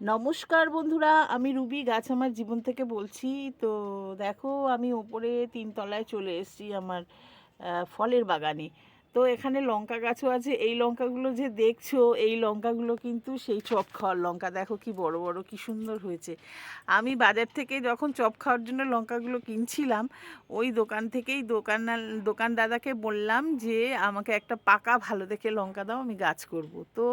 নমস্কার বন্ধুরা, আমি রুবি গাছ আমার জীবন থেকে বলছি। তো দেখো, আমি ওপরে তিনতলায় চলে এসেছি আমার ফলের বাগানে। তো এখানে লঙ্কা গাছও আছে, এই লঙ্কাগুলো যে দেখছ, এই লঙ্কাগুলো কিন্তু সেই চপ খাওয়ার লঙ্কা। দেখো কি বড় বড়, কি সুন্দর হয়েছে। আমি বাজার থেকে যখন চপ খাওয়ার জন্য লঙ্কাগুলো কিনছিলাম, ওই দোকান থেকেই দোকান দোকান দাদাকে বললাম যে, আমাকে একটা পাকা ভালো দেখে লঙ্কা দাও, আমি গাছ করব। তো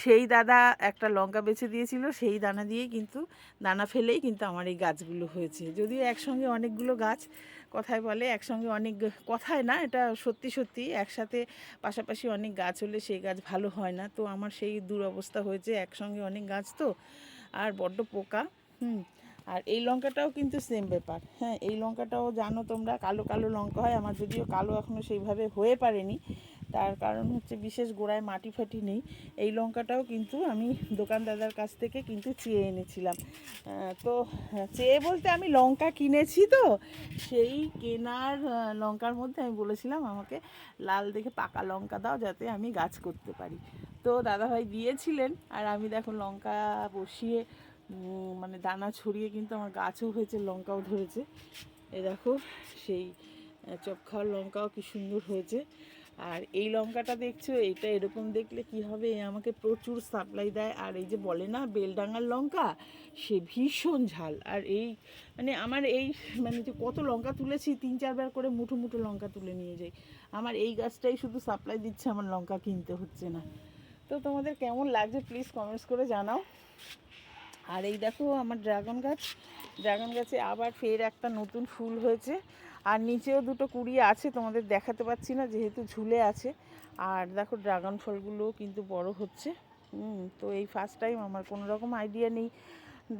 সেই দাদা একটা লঙ্কা বেছে দিয়েছিল, সেই দানা দিয়েই কিন্তু, দানা ফেলেই কিন্তু আমার এই গাছগুলো হয়েছে। যদিও একসঙ্গে অনেকগুলো গাছ, কথায় বলে, একসঙ্গে অনেক কথায় না, এটা সত্যি সত্যি, একসাথে পাশাপাশি অনেক গাছ হলে সেই গাছ ভালো হয় না। তো আমার সেই দুরবস্থা হয়েছে, একসঙ্গে অনেক গাছ তো, আর বড্ড পোকা, হুম। আর এই লঙ্কাটাও কিন্তু সেম ব্যাপার হ্যাঁ। এই লঙ্কাটাও জানো তোমরা, কালো কালো লঙ্কা হয়। আমার যদিও কালো এখনও সেইভাবে হয়ে পারেনি তার কারণ হচ্ছে বিশেষ গোড়ায় মাটি ফাটি নেই। এই লঙ্কাটাও কিন্তু আমি দোকানদাদার কাছ থেকে কিন্তু চেয়ে এনেছিলাম। তো চেয়ে বলতে আমি লঙ্কা কিনেছি তো, সেই কেনার লঙ্কার মধ্যে আমি বলেছিলাম আমাকে লাল দেখে পাকা লঙ্কা দাও যাতে আমি গাছ করতে পারি। তো দাদাভাই দিয়েছিলেন আর আমি দেখো লঙ্কা বসিয়ে মানে দানা ছড়িয়ে কিন্তু আমার গাছও হয়েছে, লঙ্কাও ধরেছে। এ দেখো সেই চপ খাওয়ার লঙ্কাও কি সুন্দর হয়েছে। আর এই লঙ্কাটা দেখছ, এটা এরকম দেখলে কি হবে? আমাকে প্রচুর সাপ্লাই দেয়। আর এই যে বলে না বেলডাঙ্গার লঙ্কা, সে ভীষণ ঝাল। আর এই মানে আমার এই মানে যে কত লঙ্কা তুলেছি, তিন চারবার করে মুঠো মুঠো লঙ্কা তুলে নিয়ে যাই। আমার এই গাছটাই শুধু সাপ্লাই দিচ্ছে, আমার লঙ্কা কিনতে হচ্ছে না। তো তোমাদের কেমন লাগছে প্লিজ কমেন্টস করে জানাও। আর এই দেখো আমার ড্রাগন গাছ। ড্রাগন গাছে আবার ফের একটা নতুন ফুল হয়েছে। আর নিচেও দুটো কুড়ি আছে তোমাদের দেখাতে পাচ্ছি না যেহেতু ঝুলে আছে। আর দেখো ড্রাগন ফলগুলোও কিন্তু বড় হচ্ছে। তো এই ফার্স্ট টাইম আমার কোনো রকম আইডিয়া নেই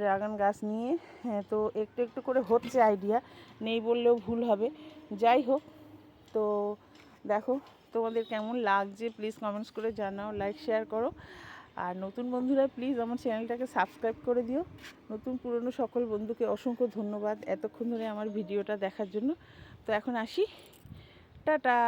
ড্রাগন গাছ নিয়ে। হ্যাঁ, তো একটু একটু করে হচ্ছে আইডিয়া নেই বললেও ভুল হবে। যাই হোক তো দেখো তোমাদের কেমন লাগছে প্লিজ কমেন্টস করে জানাও লাইক শেয়ার করো। আর নতুন বন্ধুরা প্লিজ আমার চ্যানেলটাকে সাবস্ক্রাইব করে দিও। নতুন পুরনো সকল বন্ধুকে অসংখ্য ধন্যবাদ এতক্ষণ ধরে আমার ভিডিওটা দেখার জন্য। তো এখন আসি। টাটা!